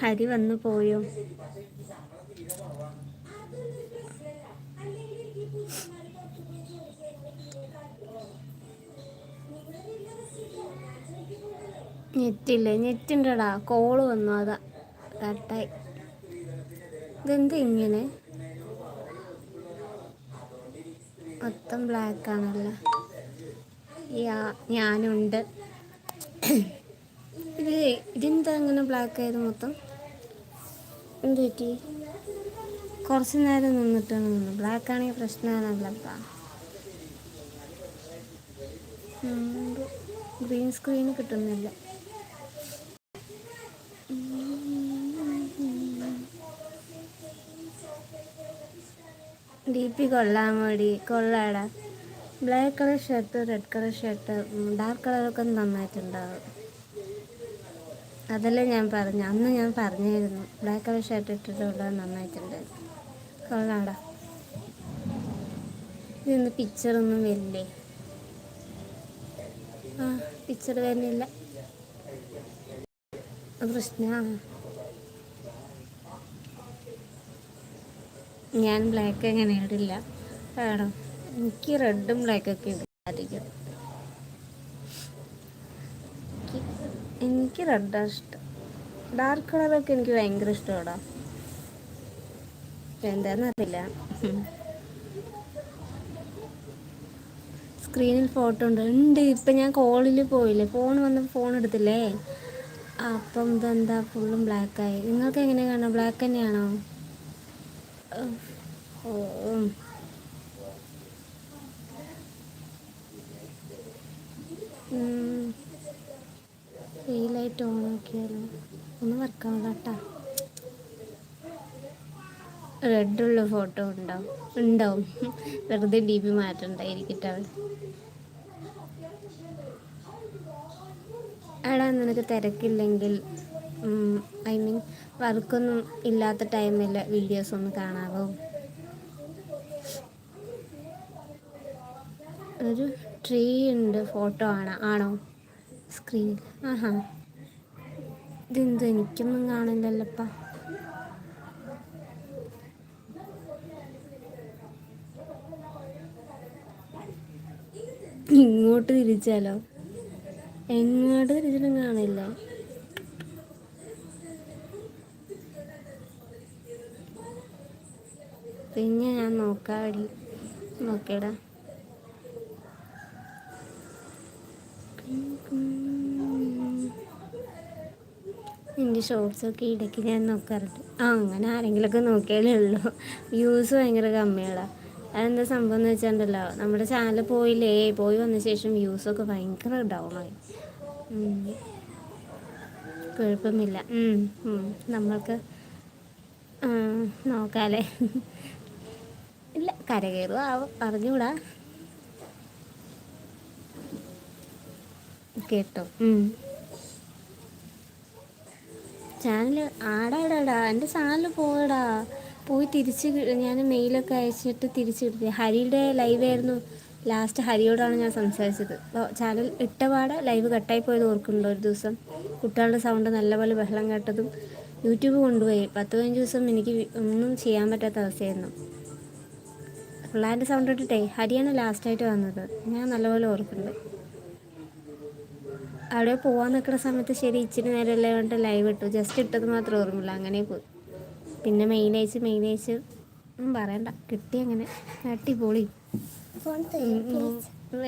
ഹരി വന്നു പോയോ? നെറ്റില്ലേ നെറ്റുണ്ടടാ കോൾ വന്നു അതാ. കറക്റ്റായി ഇതെന്ത് ഇങ്ങനെ? മൊത്തം ബ്ലാക്ക് ആണല്ലോ. ഞാനുണ്ട്. ഇത് ഇതെന്താ അങ്ങനെ ബ്ലാക്ക് ആയത് മൊത്തം? എന്ത് പറ്റി കുറച്ച് നേരം നിന്നിട്ടാണ് നിന്നു. ബ്ലാക്ക് ആണെങ്കിൽ പ്രശ്നമാണല്ലപ്പാ ഗ്രീൻ സ്ക്രീൻ കിട്ടുന്നില്ല. ഡി പി കൊള്ളാൻ വേണ്ടി കൊള്ളാടാ black colour shirt red colour shirt dark കളറൊക്കെ നന്നായിട്ടുണ്ടാവും. അതല്ലേ ഞാൻ പറഞ്ഞു അന്ന് ഞാൻ പറഞ്ഞിരുന്നു. ബ്ലാക്ക് കളർ ഷർട്ട് ഇട്ടിട്ടുള്ളത് നന്നായിട്ടുണ്ട്. കൊള്ളാടാ. ഇതൊന്ന് പിക്ചറൊന്നും വരില്ലേ? ആ പിക്ചർ വരുന്നില്ല. പ്രശ്ന. ഞാൻ ബ്ലാക്ക് എങ്ങനെ ഇടില്ല? വേണം എനിക്ക് റെഡും ബ്ലാക്കൊക്കെ ഇടാതിരിക്കും എനിക്ക് റെഡാണ് ഇഷ്ടം. ഡാർക്ക് കളറൊക്കെ എനിക്ക് ഭയങ്കര ഇഷ്ടമാണ് എന്താന്നറിയില്ല സ്ക്രീനിൽ ഫോട്ടോ ഉണ്ട്. ഉണ്ട് ഇപ്പം ഞാൻ കോളിൽ പോയില്ലേ? ഫോൺ വന്ന് ഫോൺ എടുത്തില്ലേ? അപ്പം ഇതെന്താ ഫുള്ളും ബ്ലാക്കായി നിങ്ങൾക്ക് എങ്ങനെയാണ് കാണാം ബ്ലാക്ക് തന്നെയാണോ? ഫെയിലായിട്ട് ഓൺ ആക്കിയാലോ ഒന്ന് വർക്കാവില്ല കേട്ടാ റെഡുള്ള ഫോട്ടോ ഉണ്ടാവും ഉണ്ടാവും. വെറുതെ ഡി പി മാറ്റണ്ടായിരിക്കട്ടെ അവിടെ എടാ നിനക്ക് തിരക്കില്ലെങ്കിൽ ഐ മീൻ വർക്കൊന്നും ഇല്ലാത്ത ടൈമിൽ വീഡിയോസ് ഒന്ന് കാണാവോ? ഒരു ട്രീ ഉണ്ട് ഫോട്ടോ ആണ്. ആണോ? സ്ക്രീനിൽ ആഹാ. ഇതെന്ത്? എനിക്കൊന്നും കാണില്ലല്ലപ്പ. ഇങ്ങോട്ട് തിരിച്ചാലോ? എങ്ങോട്ട് തിരിച്ചാലും കാണില്ല. പിന്നെ ഞാൻ നോക്കാടി നോക്കേടാ. എന്റെ ഷോർട്സൊക്കെ ഇടയ്ക്ക് ഞാൻ നോക്കാറുണ്ട്. ആ അങ്ങനെ ആരെങ്കിലുമൊക്കെ നോക്കിയാലേ ഉള്ളൂ. വ്യൂസ് ഭയങ്കര കമ്മിയുള്ള അതെന്താ സംഭവം എന്ന് വെച്ചിട്ടുണ്ടല്ലോ നമ്മുടെ ചാനൽ പോയില്ലേ പോയി വന്ന ശേഷം വ്യൂസൊക്കെ ഭയങ്കര ഡൗൺ ആയി. കുഴപ്പമില്ല നമ്മൾക്ക് നോക്കാലേ. ഇല്ല കരകയറുക ആവും. അറിഞ്ഞൂടാ കേട്ടോ. ചാനൽ ആടാടാടാ എന്റെ ചാനൽ പോകടാ പോയി തിരിച്ച് ഞാൻ മെയിലൊക്കെ അയച്ചിട്ട് തിരിച്ചിട്ട് ഹരിയുടെ ലൈവായിരുന്നു ലാസ്റ്റ് ഹരിയോടാണ് ഞാൻ സംസാരിച്ചത്. ചാനൽ ഇട്ടപാട് ലൈവ് കട്ടായി പോയത് ഓർക്കുന്നുണ്ടോ ഒരു ദിവസം? കുട്ടികളുടെ സൗണ്ട് നല്ലപോലെ ബഹളം കേട്ടതും യൂട്യൂബ് കൊണ്ടുപോയി. പത്ത് പതിനഞ്ച് ദിവസം എനിക്ക് ഒന്നും ചെയ്യാൻ പറ്റാത്ത അവസ്ഥയായിരുന്നു. പിള്ളേരുടെ സൗണ്ട് ഇട്ടിട്ടേ ഹരിയാണ് ലാസ്റ്റായിട്ട് വന്നത്. ഞാൻ നല്ലപോലെ ഓർക്കുന്നുണ്ട്. അവിടെ പോകാൻ നിൽക്കുന്ന സമയത്ത് ശരി ഇച്ചിരി നേരമല്ലേ വേണ്ട ലൈവ് ഇട്ടു. ജസ്റ്റ് ഇട്ടത് മാത്രമേ ഓർമ്മയില്ല അങ്ങനെ പോയി. പിന്നെ മെയിൻ അയച്ച് മെയിൻ അയച്ച് ഒന്നും പറയണ്ട. കിട്ടി അങ്ങനെ. അടിപൊളി.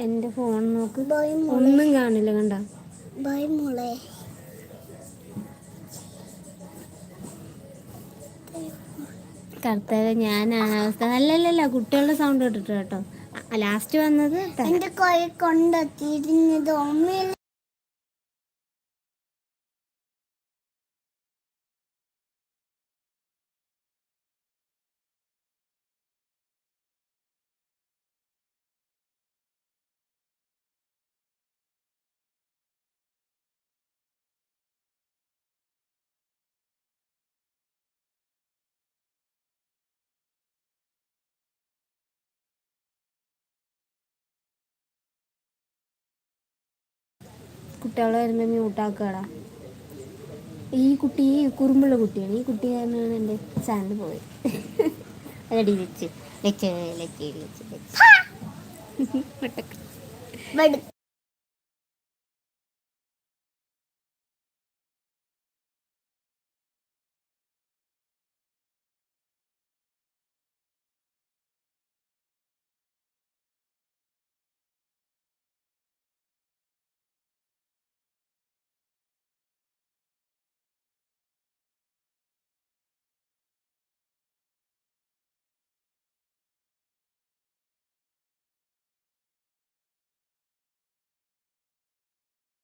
എന്റെ ഫോൺ നോക്ക്. ഒന്നും കാണില്ല കണ്ട. കർത്താവ് ഞാൻ അവസ്ഥ. അല്ലല്ലല്ല കുട്ടികളുടെ സൗണ്ട് കേട്ടിട്ട് കേട്ടോ. ലാസ്റ്റ് വന്നത് എന്റെ കൊണ്ടെത്തിയിരുന്നത് കുട്ടികൾ വരുമ്പോൾ മ്യൂട്ടാക്കുകടാ ഈ കുട്ടി കുറുമ്പുള്ള കുട്ടിയാണ്. ഈ കുട്ടി കാരണമാണ് എന്റെ ചാനൽ പോയത്. അതടി വെച്ച്. വെച്ച് വെച്ച് വെച്ച് വെച്ച്.